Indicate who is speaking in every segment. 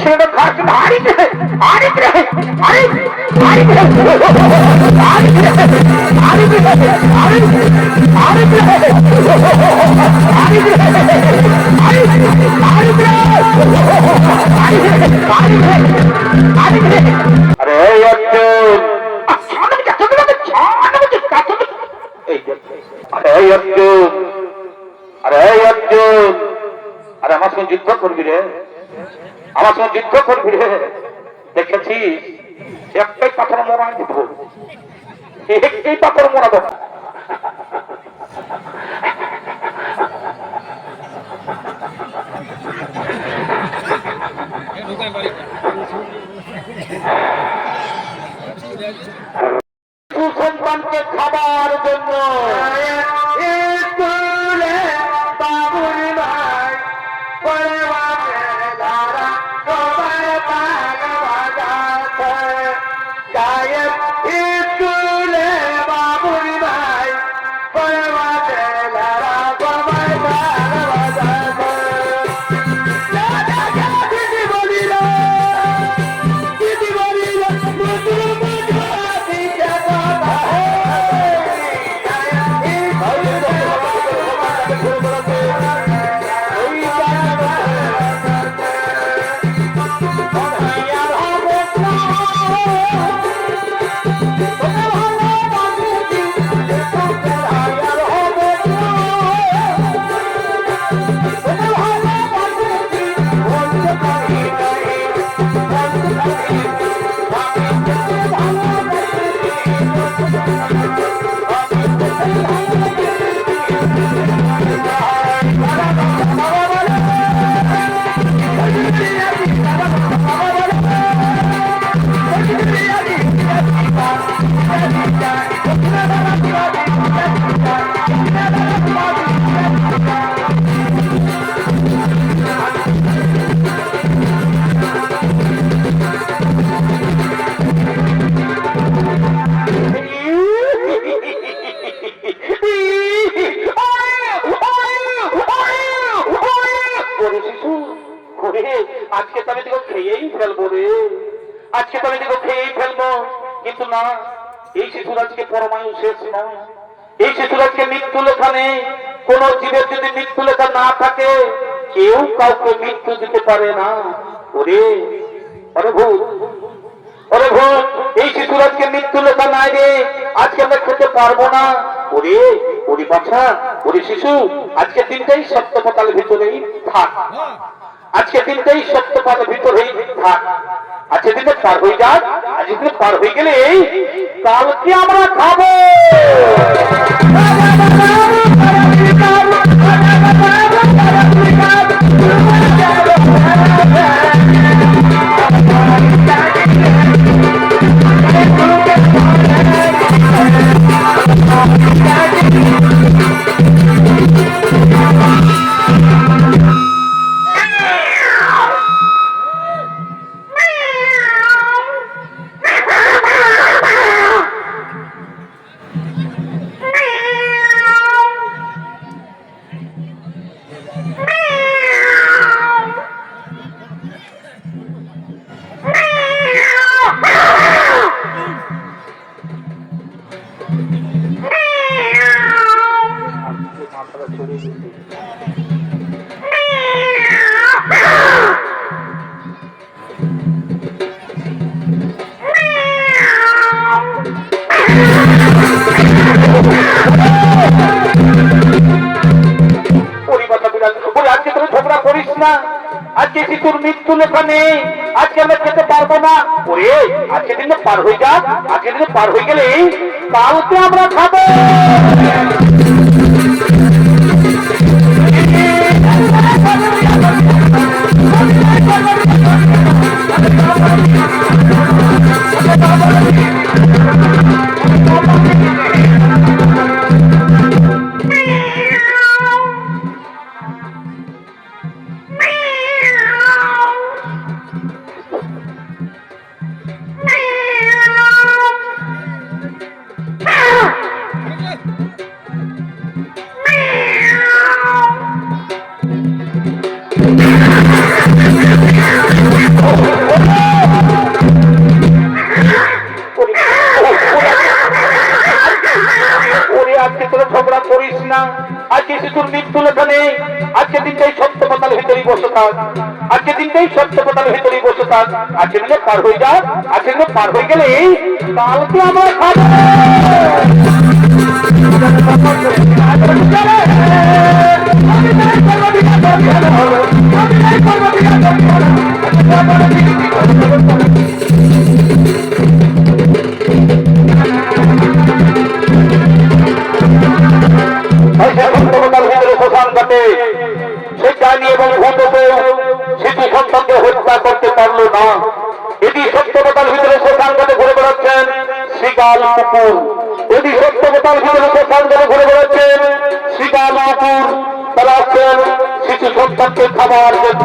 Speaker 1: ছেলেটা খাচ্ছি হারি রে হারি রে হারি হারি রে হারি রে হারি রে হারি হারি রে হারি রে হারি হারি রে হারি রে হারি রে হারি রে আরে অর্জুন। আরে যুদ্ধ করবি রে। আমার সঙ্গে যুদ্ধ করবি? রে দেখেছিস একটাই পাথর মরা দিব একটাই পাথর মরা দেবো আজকে পরমায়ু শেষ নয় এই শিশুর আজকে মৃত্যু লেখা নেই। কোন জীবের যদি মৃত্যু লেখা না থাকে, কেউ কাউকে মৃত্যু দিতে পারে না। ওরে ওরে ভূত ওরে ভূত, এই শিশুর আজকে মৃত্যু লেখা নাই রে। আজকে আমরা খেতে পারব না। ওরে ওরে বাছা, ওরে শিশু, আজকে দিনটাই সত্যপতালের ভিতরেই থাক। আজকে দিনটাই সত্যপতালের ভিতরেই থাক। আজকে দিনে পার হয়ে যাক আজকে দিনে পার হয়ে গেলে এই কালকে আমরা খাব নেই। আজকে আমরা খেতে পারব না। ওরে, আজকে দিন পার হয়ে যাক, আজকে দিন পার হয়ে গেলে কালকে আমরা খাব। থাক আজকে দিনটাই সত্য পাতাল ভিতরেই বসে থাক আজকে দিনে পার হয়ে যাক। আজকে দিনে পার হয়ে গেলে কালকে আমরা খাব। সত্যবতার ভিতরে শ্মশান কাটে সে ডাইনি এবং ভূতকে শিশু সন্তানকে হত্যা করতে পারল না। এটি সত্যবতার ভিতরে শ্মশান কাটে ঘুরে বেড়াচ্ছেন? শিকাল কুকুর। এটি সত্যবতার ভিতরে শ্মশান কাটে ঘুরে বেড়াচ্ছেন? শ্রীকাল কুকুর। তারা আসছেন শিশু সন্তানকে খাবার জন্য।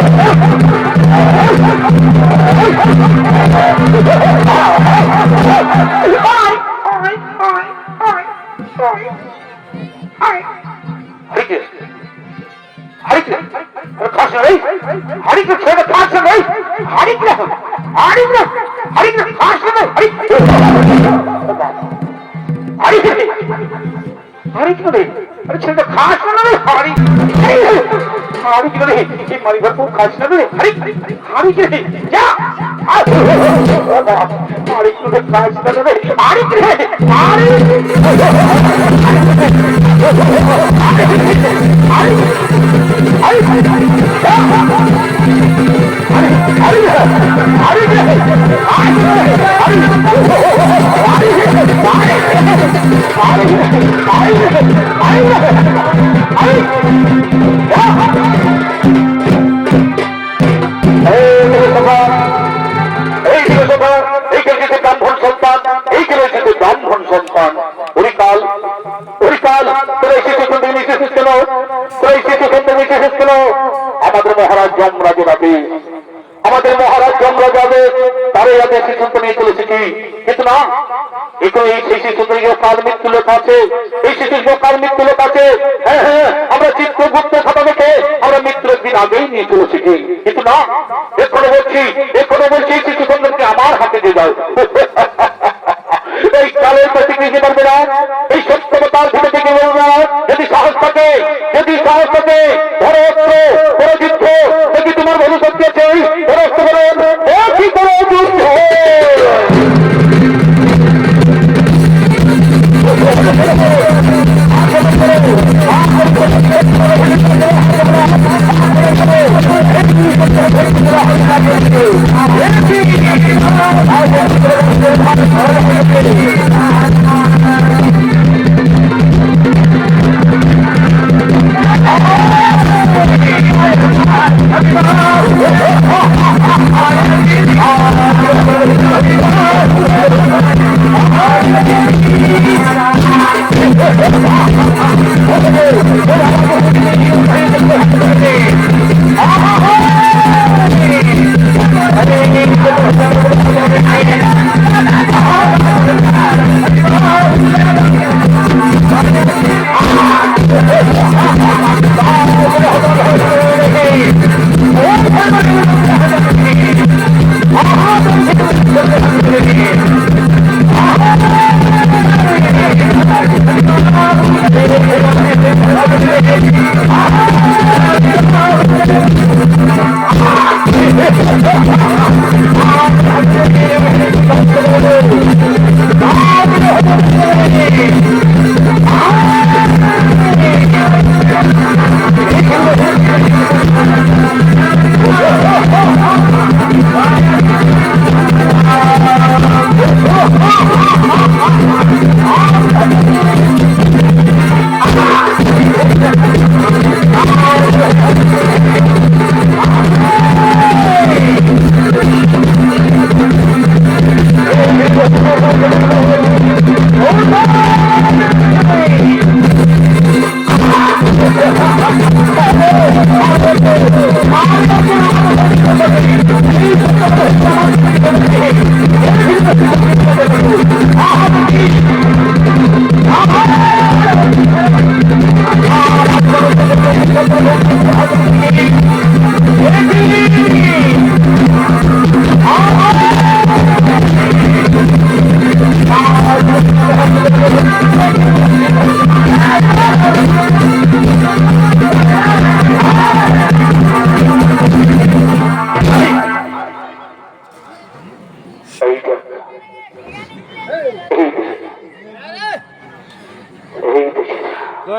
Speaker 1: Ha ha ha! রে মারিবার পর খাস না রে হরি হরিকে রে যা হরিকে রে খাস না রে হরিকে হ্যাঁ হ্যাঁ আমরা চিত্রগুপ্ত খাতা দেখে আমরা মৃত্যুর দিন আগেই নিয়ে চলেছি কিন্তু না, এখনও বলছি এখনও বলছি এই শিশু আমার হাতে দিয়ে দাও। এই কালের প্রতি কিছু পারবে না? এই সত্যতার থেকে থেকে বলবে না? যদি সাহস থাকে, যদি সাহস থাকে, ধরো অস্ত্র, ধরো যুদ্ধ, যদি তোমার ভবিষ্যৎ আছে, ধরো অস্ত্র ও কি করো যুদ্ধ? Thank
Speaker 2: you.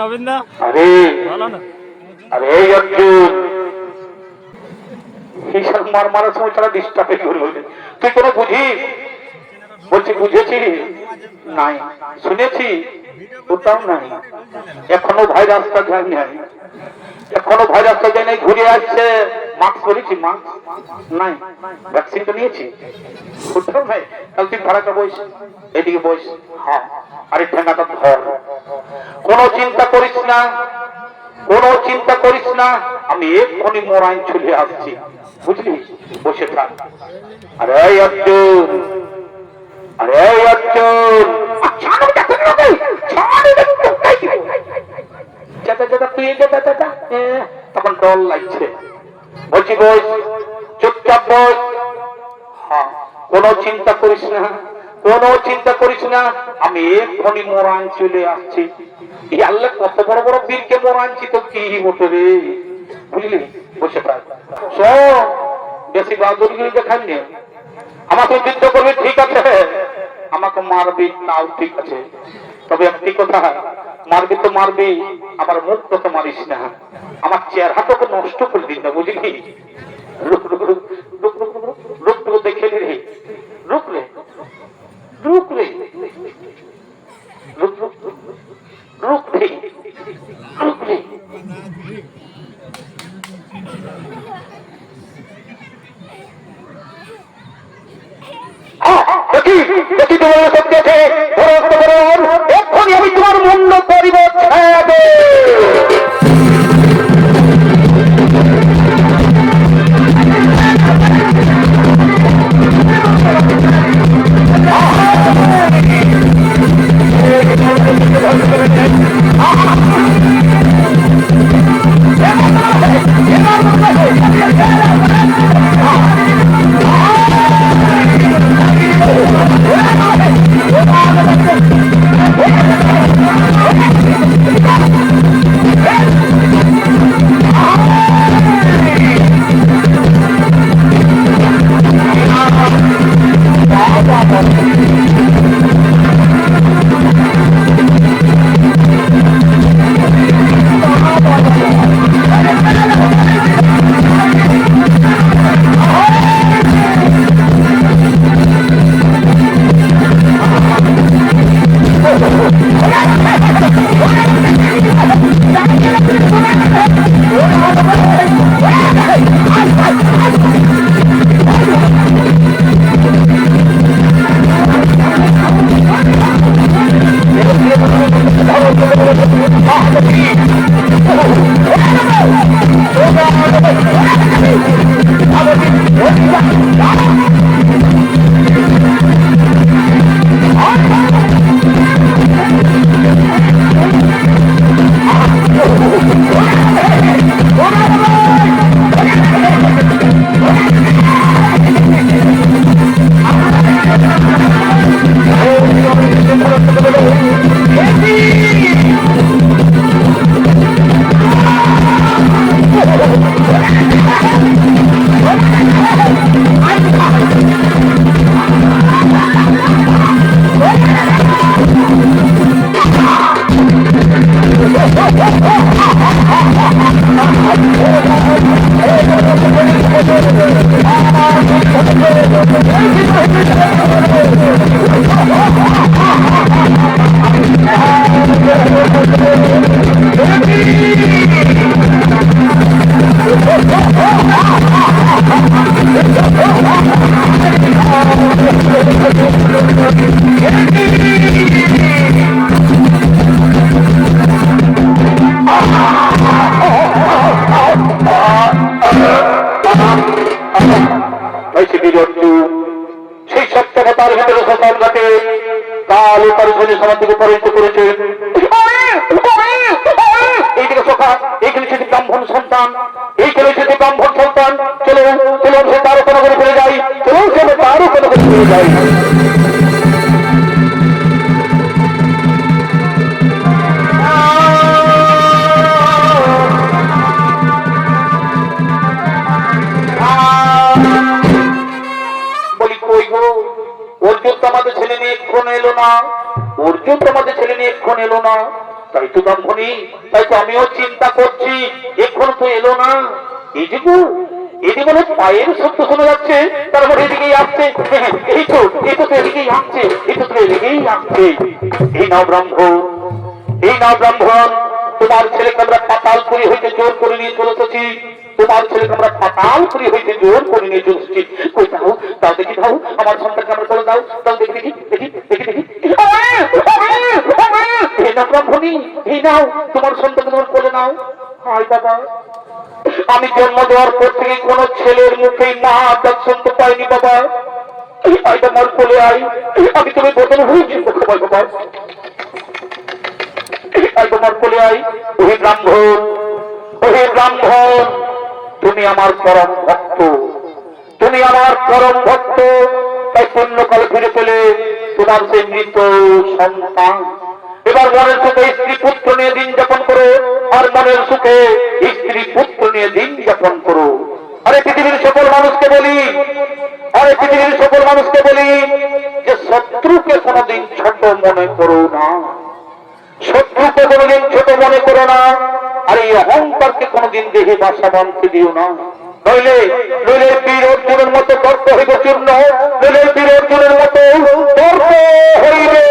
Speaker 2: নবীন দা?
Speaker 1: আরে
Speaker 2: ভালো না?
Speaker 1: আরে এই অর্জুন হিসাব মার মারার সময় তারা করবে তুই কোনো বুঝিস? বলছি বুঝেছি। নাই শুনেছি ওটাও নাই। এখনও ভাইরাসটা যায় নাই। এখনও ভাইরাসটা যায় নাই ঘুরে আসছে। মাস্ক করেছি মাস্ক নাই। ভ্যাকসিন তো নিয়েছি। নাই তাহলে তুই ভাড়াটা বইস এদিকে বইস হ্যাঁ আরে ঠেঙ্গাটা ধর। কোনো চিন্তা করিস না। কোনো চিন্তা করিস না। আমি এক্ষুনি মোরাইন চলে আসছি। বুঝলি? বসে থাক। আরে অর্জুন। আরে অর্জুন। ছাড়ো দেখো না তখন ডল লাগছে। বলছি বস চুপচাপ বস। হ্যাঁ, কোনো চিন্তা করিস না কোনো চিন্তা করিস না আমি এক্ষুনি মোরান চলে আসছি। এই আল্লাহ কত বড় বড় বীরকে মোরানছি তো কি হতো রে? বুঝলি? বসে শোন বেশি বাহাদুরগিরি দেখাননি আমাকে যুদ্ধ করবি ঠিক আছে? আমাকে মারবি তাও ঠিক আছে। তবে একটি কথা মারবি তো মারবি আমার মুখ তো মারিস না আমার চেহারা তো নষ্ট করে দিন না বুঝলি রূপটুকু দেখে রে রূপ রে রূপ রে রূপ রে রূপ রে গো? অর্জুন তো আমাদের ছেলে মেয়ে এক্ষণ এলো না। অর্জুন তোমাদের ছেলে নিয়ে এক্ষণ এলো না। তাই তো ব্রাহ্মণী তাই তো আমিও চিন্তা করছি। এক্ষণ তো এলো না। এই গো, মানে পায়ের শব্দ শোনা যাচ্ছে তারপর এদিকেই আসছে। এই তো এই তো এদিকেই আসছে এই তো তো এদিকেই আসছে। এই নাও ব্রাহ্মণ এই নাও ব্রাহ্মণ তোমার ছেলেকে আমরা পাতাল করে হইতে জোর করে নিয়ে চলে এসেছি তোমার ছেলেকে আমরা পাতালপুরি হইতে জোর করে নিয়ে চলে এসেছি কই দাও দেখি দাও আমার সন্তানকে করে দাও। দেখি দেখি দেখি তোমার তোমার করে আমি জন্ম দেওয়ার পর থেকে কোন ছেলের মুখে মা ডাক শুনতে পাইনি বাবা। আই আমার কোলে আই। আমি তুমি বদল হয়েছি বাবা। আই তোমার কোলে আই। ওহে ব্রাহ্মণ ওহে ব্রাহ্মণ! তুমি আমার পরম ভক্ত। তুমি আমার পরম ভক্ত। তাই পুণ্যকাল ফিরে পেলে তোমার সেই মৃত সন্তান। এবার মনের সুখে স্ত্রী পুত্র নিয়ে দিন যাপন করো, আর মনের সুখে স্ত্রী পুত্র নিয়ে দিন যাপন করো। আরে পৃথিবীর সকল মানুষকে বলি, আরে পৃথিবীর সকল মানুষকে বলি, যে শত্রুকে কোনোদিন ছোট মনে করো না। শত্রুকে কোনোদিন ছোট মনে করো না। আর এই অহংকারকে কোনোদিন দেহে বাসা বানতে দিও না। নইলে নইলে বীর অর্জুনের মতো তর্ক হইব চূর্ণ। নইলে বীর অর্জুনের মতো তর্ক হইবে